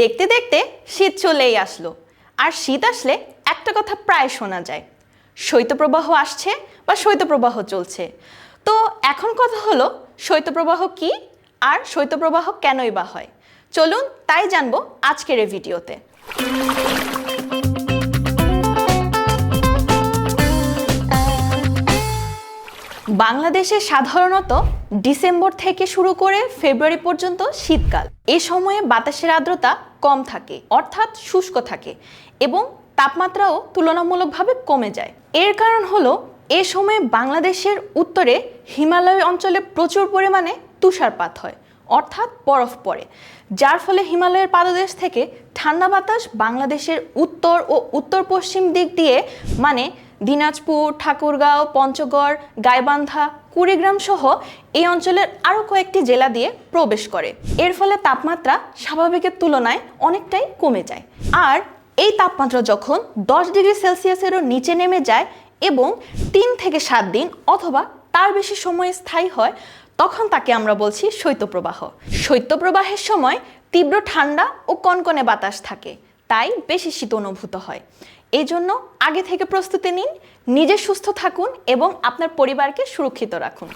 দেখতে দেখতে শীত চলেই আসলো। আর শীত আসলে একটা কথা প্রায় শোনা যায়। শৈত্যপ্রবাহ আসছে বা শৈত্যপ্রবাহ চলছে। তো এখন কথা হলো, শৈত্যপ্রবাহ কি আর শৈত্যপ্রবাহ কেনই বা হয়? চলুন তাই জানব আজকের এই ভিডিওতে। বাংলাদেশে সাধারণত ডিসেম্বর থেকে শুরু করে ফেব্রুয়ারি পর্যন্ত শীতকাল। এ সময়ে বাতাসের আর্দ্রতা কম থাকে, অর্থাৎ শুষ্ক থাকে এবং তাপমাত্রাও তুলনামূলকভাবে কমে যায়। এর কারণ হলো, এ সময়ে বাংলাদেশের উত্তরে হিমালয় অঞ্চলে প্রচুর পরিমাণে তুষারপাত হয়। অর্থাৎ বরফ পড়ে, যার ফলে হিমালয়ের পাদদেশ থেকে ঠান্ডা বাতাস বাংলাদেশের উত্তর ও উত্তর পশ্চিম দিক দিয়ে মানে দিনাজপুর, ঠাকুরগাঁও, পঞ্চগড়, গাইবান্ধা কুড়িগ্রাম সহ এই অঞ্চলের আরও কয়েকটি জেলা দিয়ে প্রবেশ করে। এর ফলে তাপমাত্রা স্বাভাবিকের তুলনায় অনেকটাই কমে যায়। আর এই তাপমাত্রা যখন দশ ডিগ্রি সেলসিয়াসেরও নিচে নেমে যায় এবং তিন থেকে সাত দিন অথবা তার বেশি সময় স্থায়ী হয় তখন তাকে আমরা বলছি শৈত্যপ্রবাহ। শৈত্যপ্রবাহের সময় তীব্র ঠান্ডা ও কনকনে বাতাস থাকে, তাই বেশি শীত অনুভূত হয়। এই জন্য আগে থেকে প্রস্তুতি নিন, নিজে সুস্থ থাকুন এবং আপনার পরিবারকে সুরক্ষিত রাখুন।